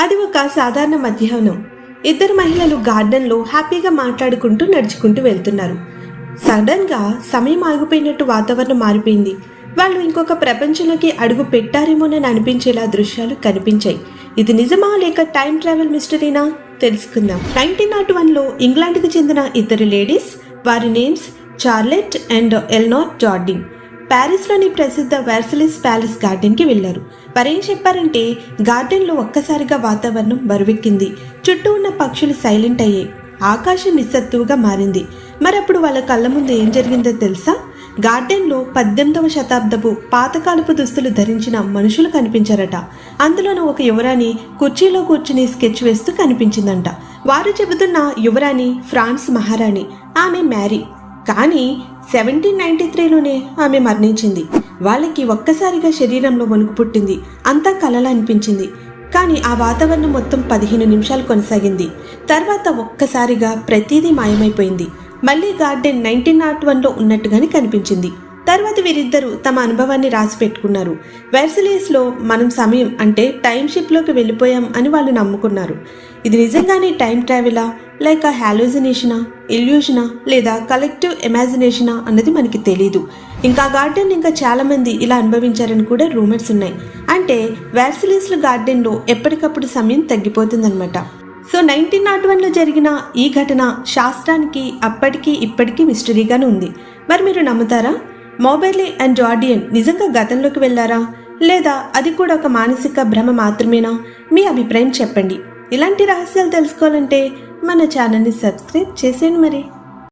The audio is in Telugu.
అది ఒక సాధారణ మధ్యాహ్నం. ఇద్దరు మహిళలు గార్డెన్లో హ్యాపీగా మాట్లాడుకుంటూ నడుచుకుంటూ వెళ్తున్నారు. సడన్గా సమయం ఆగిపోయినట్టు వాతావరణం మారిపోయింది. వాళ్ళు ఇంకొక ప్రపంచంలోకి అడుగు పెట్టారేమోనని అనిపించేలా దృశ్యాలు కనిపించాయి. ఇది నిజమా లేక టైం ట్రావెల్ మిస్టరీనా? తెలుసుకుందాం. నైన్టీన్ నాట్ వన్లో ఇంగ్లాండ్కి చెందిన ఇద్దరు లేడీస్ వారి names Charlotte and Eleanor Jourdain ప్యారిస్లోని ప్రసిద్ధ వెర్సలిస్ ప్యాలెస్ గార్డెన్కి వెళ్ళారు వారేం చెప్పారంటే గార్డెన్లో ఒక్కసారిగా వాతావరణం బరువెక్కింది. చుట్టూ ఉన్న పక్షులు సైలెంట్ అయ్యాయి. ఆకాశం నిస్సత్తువుగా మారింది. మరప్పుడు వాళ్ళ కళ్ళ ముందు ఏం జరిగిందో తెలుసా? గార్డెన్లో పద్దెనిమిదవ శతాబ్దపు పాతకాలపు దుస్తులు ధరించిన మనుషులు కనిపించారట. అందులోనూ ఒక యువరాణి కుర్చీలో కూర్చుని స్కెచ్ వేస్తూ కనిపించిందంట. వారు చెబుతున్న యువరాణి ఫ్రాన్స్ మహారాణి. ఆమె మ్యారీ. కానీ సెవెంటీన్ నైన్టీ త్రీలోనే ఆమె మరణించింది. వాళ్ళకి ఒక్కసారిగా శరీరంలో వణుకు పుట్టింది. అంతా కలలా అనిపించింది. కానీ ఆ వాతావరణం మొత్తం పదిహేను నిమిషాలు కొనసాగింది. తర్వాత ఒక్కసారిగా ప్రతిదీ మాయమైపోయింది. మళ్ళీ గార్డెన్ నైన్టీన్ నాట్ వన్లో ఉన్నట్టుగానే కనిపించింది. తర్వాత వీరిద్దరూ తమ అనుభవాన్ని రాసి పెట్టుకున్నారు. వెర్సలేస్లో మనం సమయం అంటే టైం షిప్లోకి వెళ్ళిపోయాం అని వాళ్ళు నమ్ముకున్నారు. ఇది నిజంగానే టైం ట్రావెలా లేక హాలోజినేషనా ఇల్యూషనా లేదా కలెక్టివ్ ఇమాజినేషనా అన్నది మనకి తెలియదు ఇంకా గార్డెన్ ఇంకా చాలామంది ఇలా అనుభవించారని కూడా రూమర్స్ ఉన్నాయి. అంటే వెర్సలీస్ల గార్డెన్లో ఎప్పటికప్పుడు సమయం తగ్గిపోతుందన్నమాట. సో నైన్టీన్ నాట్ వన్లో జరిగిన ఈ ఘటన శాస్త్రానికి అప్పటికీ ఇప్పటికీ మిస్టరీగానే ఉంది. మరి మీరు నమ్ముతారా? మొబైలీ అండ్ జార్డియన్ నిజంగా గతంలోకి వెళ్ళారా? లేదా అది కూడా ఒక మానసిక భ్రమ మాత్రమేనా? మీ అభిప్రాయం చెప్పండి. ఇలాంటి రహస్యాలు తెలుసుకోవాలంటే మన ఛానల్ని సబ్స్క్రైబ్ చేసేయండి మరి.